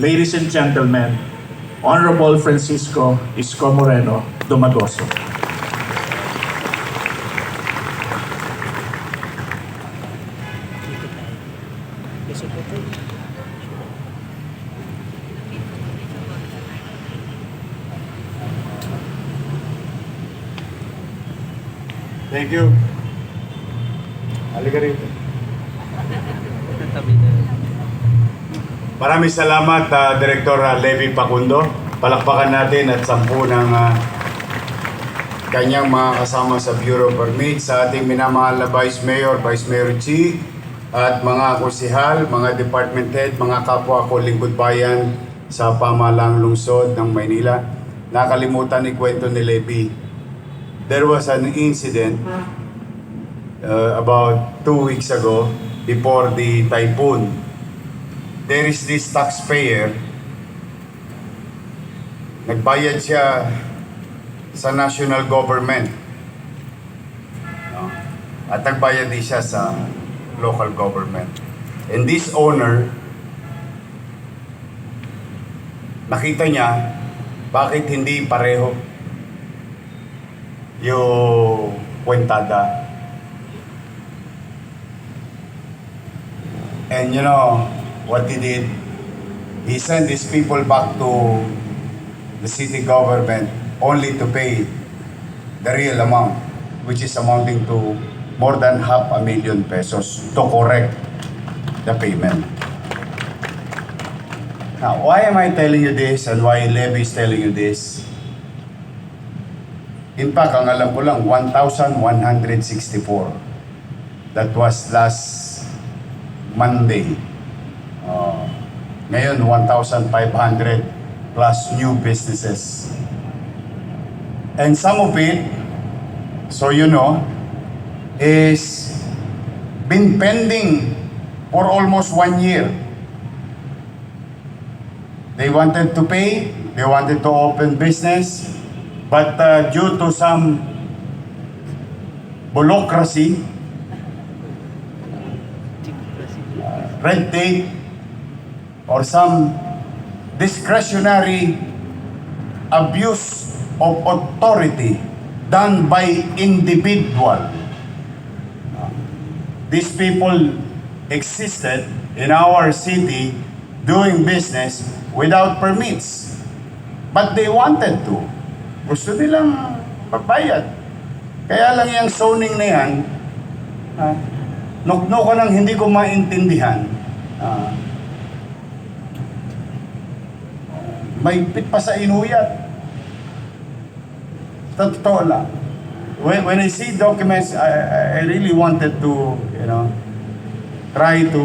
ladies and gentlemen, Honorable Francisco Isko Moreno Domagoso. Thank you. Maraming salamat, ah, Director ah, Levi Pacundo. Palakpakan natin at sampu ng ah, kanyang mga kasama sa Bureau of Permits, sa ating minamahal na Vice Mayor, Vice Mayor Chi, at mga kusihal, mga department head, mga kapwa ko lingkod bayan sa pamalang lungsod ng Maynila. Nakalimutan ni kwento ni Levi. There was an incident uh, about two weeks ago before the typhoon. There is this taxpayer. Nagbayad siya sa national government. No? At nagbayad din siya sa local government. And this owner, nakita niya bakit hindi pareho yung kwentada. And you know what he did? He sent these people back to the city government only to pay the real amount, which is amounting to more than half a million pesos to correct the payment. Now, why am I telling you this and why Levy is telling you this? In fact, ang alam ko lang, 1,164. That was last Monday. Ngayon, 1,500 plus new businesses. And some of it, so you know, is been pending for almost one year. They wanted to pay, they wanted to open business, but uh, due to some bureaucracy, uh, red tape, or some discretionary abuse of authority done by individual. Uh, These people existed in our city doing business without permits. But they wanted to. Gusto nilang magbayad. Kaya lang yung zoning na yan, uh, nukno ko nang hindi ko maintindihan. Ah, may pit pa sa inuyat. Totoo lang. When, when I see documents, I- I really wanted to, you know, try to,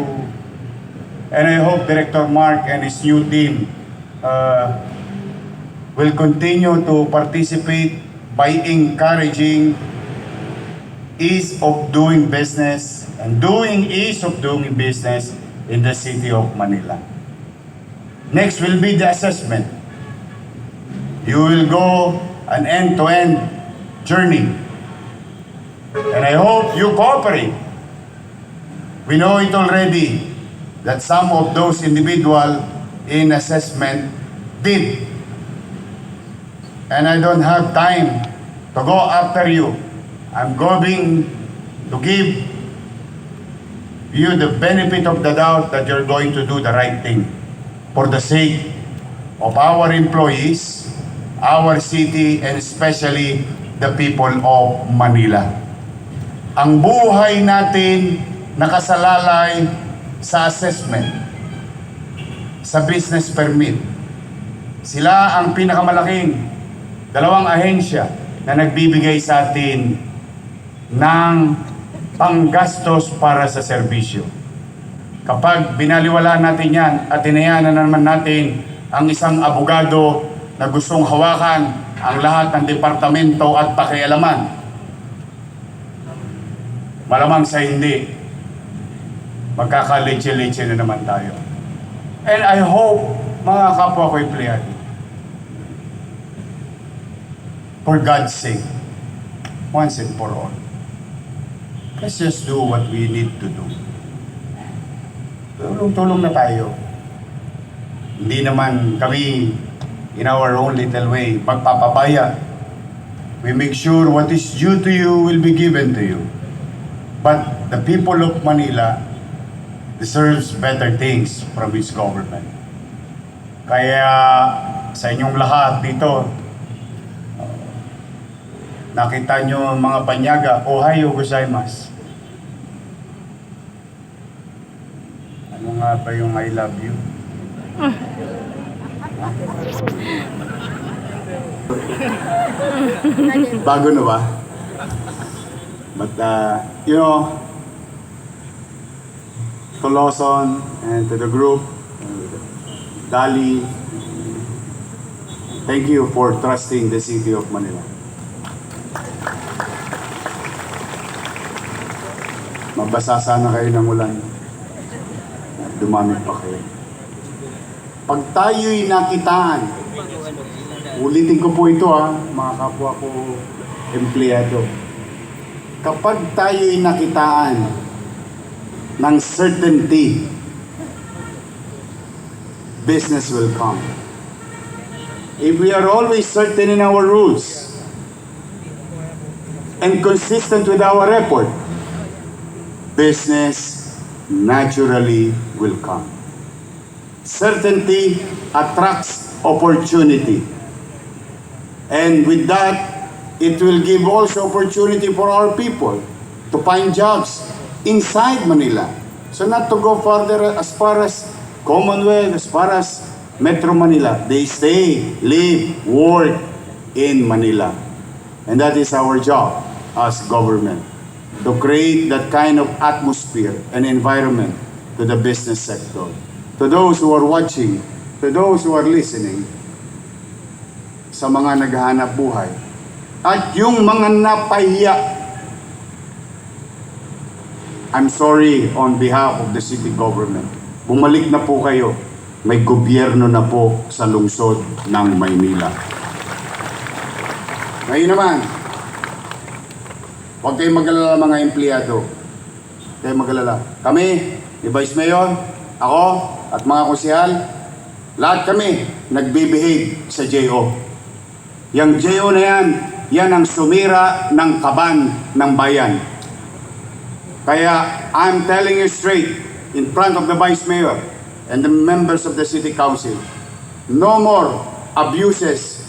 and I hope Director Mark and his new team uh, will continue to participate by encouraging ease of doing business and doing ease of doing business in the city of Manila. Next will be the assessment. You will go an end-to-end journey. And I hope you cooperate. We know it already that some of those individual in assessment did. And I don't have time to go after you. I'm going to give you the benefit of the doubt that you're going to do the right thing for the sake of our employees, our city, and especially the people of Manila. Ang buhay natin nakasalalay sa assessment, sa business permit. Sila ang pinakamalaking dalawang ahensya na nagbibigay sa atin ng panggastos para sa serbisyo. Kapag binaliwala natin yan at inayanan naman natin ang isang abogado na gustong hawakan ang lahat ng departamento at pakialaman, malamang sa hindi, magkakaletse-letse na naman tayo. And I hope, mga kapwa ko empleyado, for God's sake, once and for all, let's just do what we need to do. Tulong-tulong na tayo. hindi naman kami in our own little way magpapabaya. We make sure what is due to you will be given to you. But the people of Manila deserves better things from its government. Kaya sa inyong lahat dito, uh, nakita nyo mga panyaga, Ohayo gozaimasu. Ano nga ba yung I love you? Bago na ba? But, uh, you know, to Lawson and to the group, Dali, thank you for trusting the city of Manila. Mabasa sana kayo ng ulan. Dumami pa kayo. Pag tayo'y nakitaan, ulitin ko po ito ha, mga kapwa ko empleyado. Kapag tayo'y nakitaan ng certainty, business will come. If we are always certain in our rules and consistent with our effort, business naturally will come. Certainty attracts opportunity. And with that, it will give also opportunity for our people to find jobs inside Manila. So not to go further as far as Commonwealth, as far as Metro Manila. They stay, live, work in Manila. And that is our job as government to create that kind of atmosphere and environment to the business sector. To those who are watching, to those who are listening, sa mga naghahanap buhay, at yung mga napahiya, I'm sorry on behalf of the city government. Bumalik na po kayo. May gobyerno na po sa lungsod ng Maynila. Ngayon naman, Huwag kayong mag-alala mga empleyado. Huwag kayong mag-alala. Kami, ni Vice Mayor, ako, at mga kusihal, lahat kami nagbe-behave sa JO. Yang JO na yan, yan ang sumira ng kaban ng bayan. Kaya I'm telling you straight in front of the Vice Mayor and the members of the City Council, no more abuses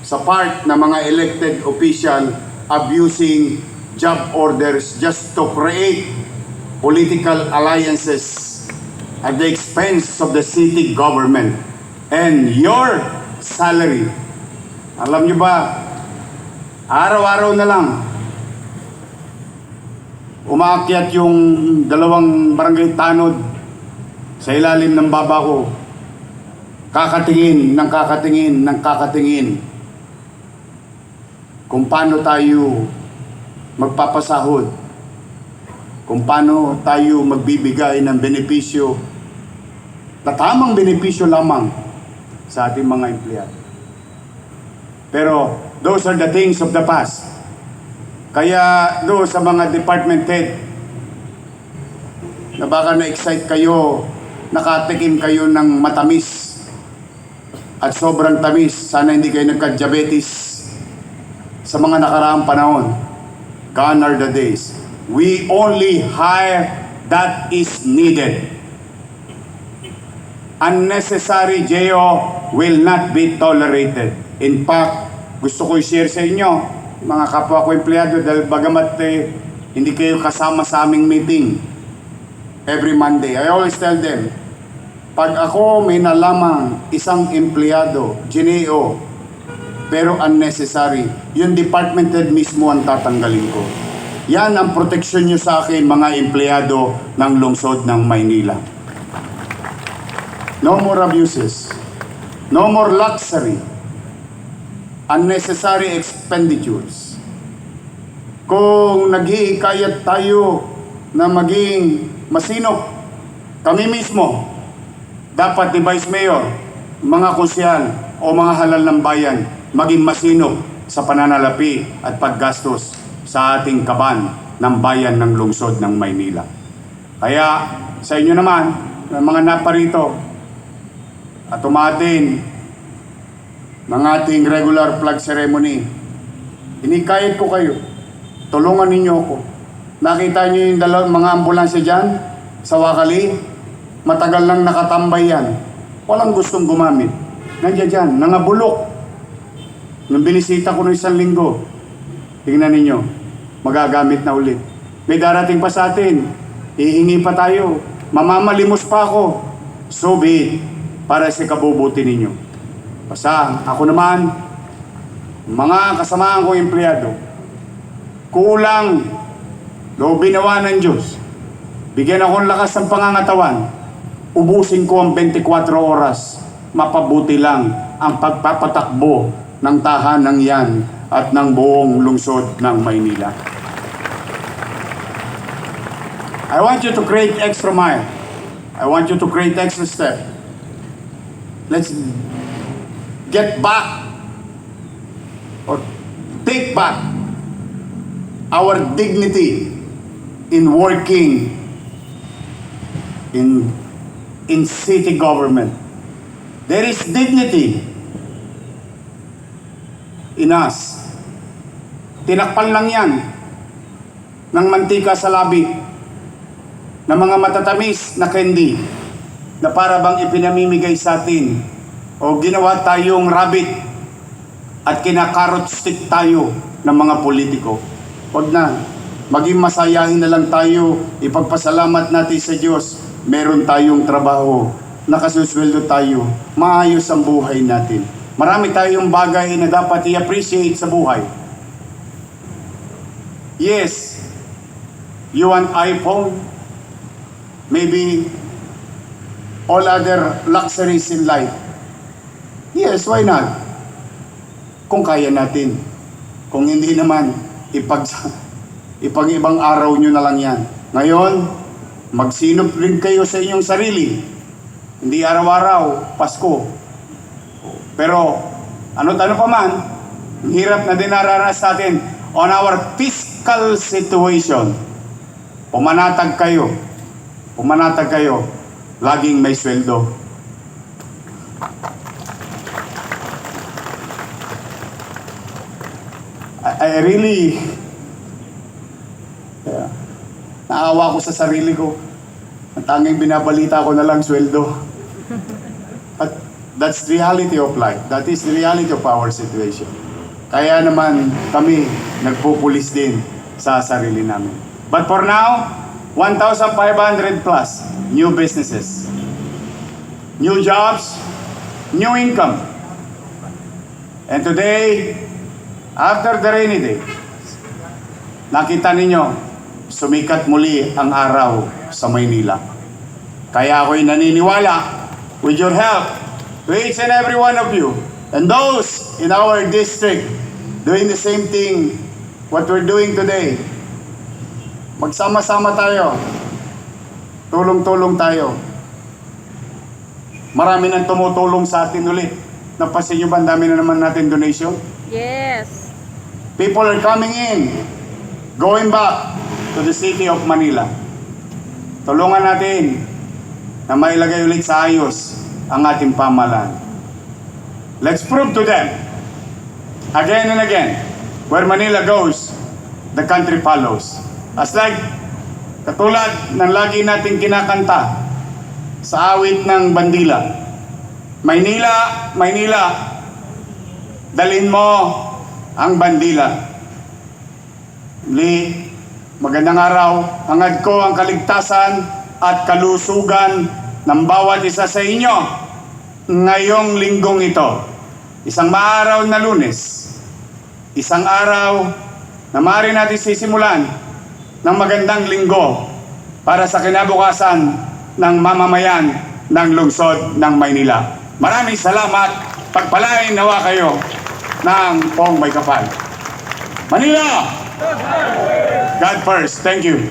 sa part ng mga elected official abusing job orders just to create political alliances at the expense of the city government and your salary. Alam nyo ba, araw-araw na lang, umaakyat yung dalawang barangay tanod sa ilalim ng baba ko. Kakatingin ng kakatingin ng kakatingin kung paano tayo magpapasahod, kung paano tayo magbibigay ng benepisyo na tamang benepisyo lamang sa ating mga empleyado. Pero those are the things of the past. Kaya do sa mga department head na baka na-excite kayo, nakatikim kayo ng matamis at sobrang tamis, sana hindi kayo nagka-diabetes sa mga nakaraang panahon. Gone are the days. We only hire that is needed. Unnecessary JO will not be tolerated. In fact, gusto ko i-share sa inyo, mga kapwa ko empleyado, dahil bagamat eh, hindi kayo kasama sa aming meeting every Monday. I always tell them, pag ako may nalamang isang empleyado, GNO, pero unnecessary, yung department head mismo ang tatanggalin ko. Yan ang proteksyon nyo sa akin, mga empleyado ng lungsod ng Maynila. No more abuses. No more luxury. Unnecessary expenditures. Kung nag-iikayat tayo na maging masinop, kami mismo, dapat ni Vice Mayor, mga kusyal o mga halal ng bayan, maging masinop sa pananalapi at paggastos sa ating kaban ng bayan ng lungsod ng Maynila. Kaya sa inyo naman, mga naparito, at umatin ng ating regular flag ceremony. Inikayat ko kayo. Tulungan ninyo ako. Nakita niyo yung dalawang mga ambulansya dyan sa Wakali? Matagal nang nakatambay yan. Walang gustong gumamit. Nandiyan dyan, nangabulok. Nung binisita ko ng isang linggo, tingnan ninyo, magagamit na ulit. May darating pa sa atin. Hihingi pa tayo. Mamamalimos pa ako. So be. Para sa kabubuti ninyo. Basta, ako naman, mga kasamahan ko empleyado, kulang, loobin nawa ng Diyos. Bigyan ako ng lakas ng pangangatawan. Ubusin ko ang 24 oras. Mapabuti lang ang pagpapatakbo ng tahanang yan at ng buong lungsod ng Maynila. I want you to create extra mile. I want you to create extra step. Let's get back or take back our dignity in working in in city government. There is dignity in us. Tinakpan lang yan ng mantika sa labi ng mga matatamis na candy na para bang ipinamimigay sa atin o ginawa tayong rabbit at kinakarot stick tayo ng mga politiko. Huwag na. Maging masayahin na lang tayo. Ipagpasalamat natin sa Diyos. Meron tayong trabaho. Nakasusweldo tayo. Maayos ang buhay natin. Marami tayong bagay na dapat i-appreciate sa buhay. Yes, you want iPhone? Maybe all other luxuries in life. Yes, why not? Kung kaya natin. Kung hindi naman, ipag, ipag ibang araw nyo na lang yan. Ngayon, magsinop rin kayo sa inyong sarili. Hindi araw-araw, Pasko. Pero, ano't ano pa man, hirap na dinaranas natin on our fiscal situation. Pumanatag kayo. Pumanatag kayo. Laging may sweldo. I, I really yeah, naawa ko sa sarili ko. Ang tanging binabalita ko na lang sweldo. That's the reality of life. That is the reality of our situation. Kaya naman kami nagpupulis din sa sarili namin. But for now, 1,500 plus new businesses, new jobs, new income. And today, after the rainy day, nakita ninyo, sumikat muli ang araw sa Maynila. Kaya ako'y naniniwala with your help to each and every one of you and those in our district doing the same thing what we're doing today. Magsama-sama tayo. Tulong-tulong tayo. Marami nang tumutulong sa atin ulit. Napansin nyo ba ang dami na naman natin donation? Yes. People are coming in, going back to the city of Manila. Tulungan natin na mailagay ulit sa ayos ang ating pamalan. Let's prove to them, again and again, where Manila goes, the country follows. As like, katulad ng lagi nating kinakanta sa awit ng bandila. Maynila, Maynila, dalin mo ang bandila. Li, magandang araw. Hangad ko ang kaligtasan at kalusugan ng bawat isa sa inyo ngayong linggong ito. Isang maaraw na lunes. Isang araw na maaari natin sisimulan ng magandang linggo para sa kinabukasan ng mamamayan ng lungsod ng Maynila. Maraming salamat. Pagpalain nawa kayo ng Pong May Kapal. Manila! God first. Thank you.